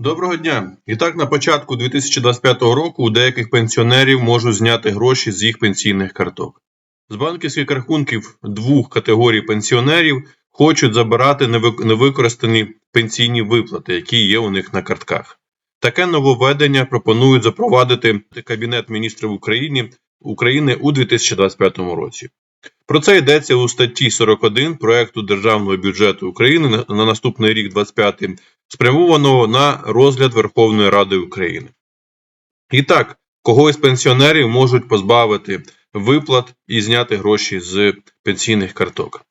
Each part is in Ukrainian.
Доброго дня! І так, на початку 2025 року у деяких пенсіонерів можуть зняти гроші з їх пенсійних карток. З банківських рахунків двох категорій пенсіонерів хочуть забирати невикористані пенсійні виплати, які є у них на картках. Таке нововведення пропонують запровадити Кабінет міністрів України, України у 2025 році. Про це йдеться у статті 41 проекту Державного бюджету України на- на наступний рік 25 спрямованого на розгляд Верховної Ради України. І так, кого із пенсіонерів можуть позбавити виплат і зняти гроші з пенсійних карток.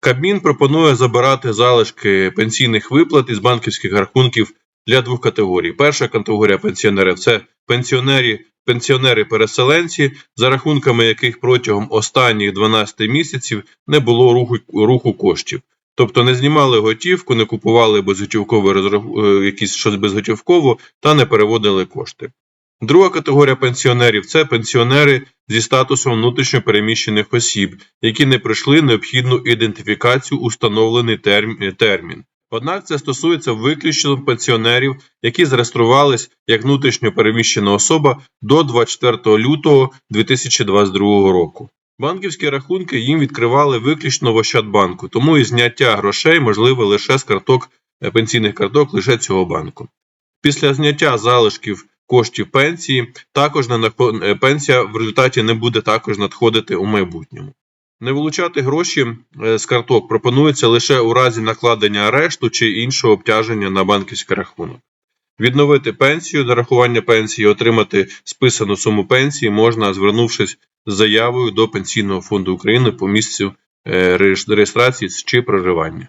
Кабмін пропонує забирати залишки пенсійних виплат із банківських рахунків для двох категорій. Перша категорія пенсіонерів це пенсіонери, пенсіонери-переселенці, за рахунками яких протягом останніх 12 місяців не було руху, руху коштів. Тобто не знімали готівку, не купували безготівково розрах- е, якісь щось безготівково та не переводили кошти. Друга категорія пенсіонерів це пенсіонери зі статусом внутрішньопереміщених осіб, які не пройшли необхідну ідентифікацію у встановлений термін. Однак це стосується виключно пенсіонерів, які зареєструвались як внутрішньопереміщена особа до 24 лютого 2022 року. Банківські рахунки їм відкривали виключно в Ощадбанку, тому і зняття грошей можливе лише з карток е, пенсійних карток лише цього банку. Після зняття залишків коштів пенсії також е, пенсія в результаті не буде також надходити у майбутньому. Не вилучати гроші е, з карток пропонується лише у разі накладення арешту чи іншого обтяження на банківський рахунок. Відновити пенсію, нарахування пенсії, отримати списану суму пенсії можна, звернувшись заявою до Пенсійного фонду України по місцю е, реєстрації чи проживання.